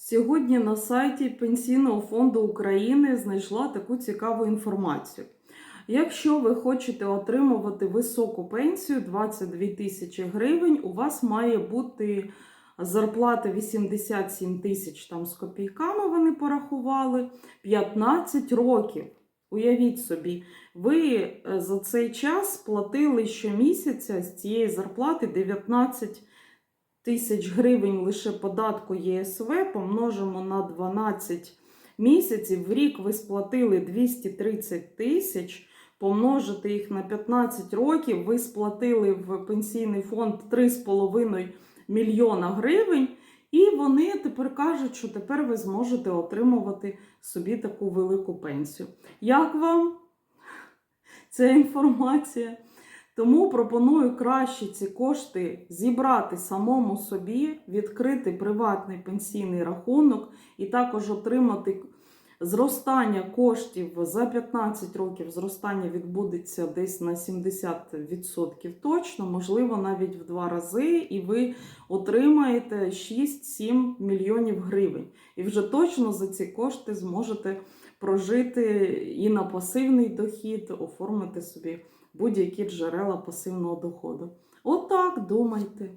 Сьогодні на сайті Пенсійного фонду України знайшла таку цікаву інформацію. Якщо ви хочете отримувати високу пенсію 22 тисячі гривень, у вас має бути зарплата 87 тисяч там з копійками вони порахували 15 років. Уявіть собі, ви е, за цей час платили щомісяця з цієї зарплати 19 тисяч гривень лише податку ЄСВ, помножимо на 12 місяців. В рік ви сплатили 230 тисяч, помножити їх на 15 років, ви сплатили в пенсійний фонд 3,5 мільйона гривень. І вони тепер кажуть, що тепер ви зможете отримувати собі таку велику пенсію. Як вам ця інформація? Тому пропоную краще ці кошти зібрати самому собі, відкрити приватний пенсійний рахунок і також отримати зростання коштів за 15 років. Зростання відбудеться десь на 70% точно, можливо, навіть в два рази, і ви отримаєте 6-7 мільйонів гривень. І вже точно за ці кошти зможете прожити і на пасивний дохід, оформити собі будь-які джерела пасивного доходу. Отак думайте.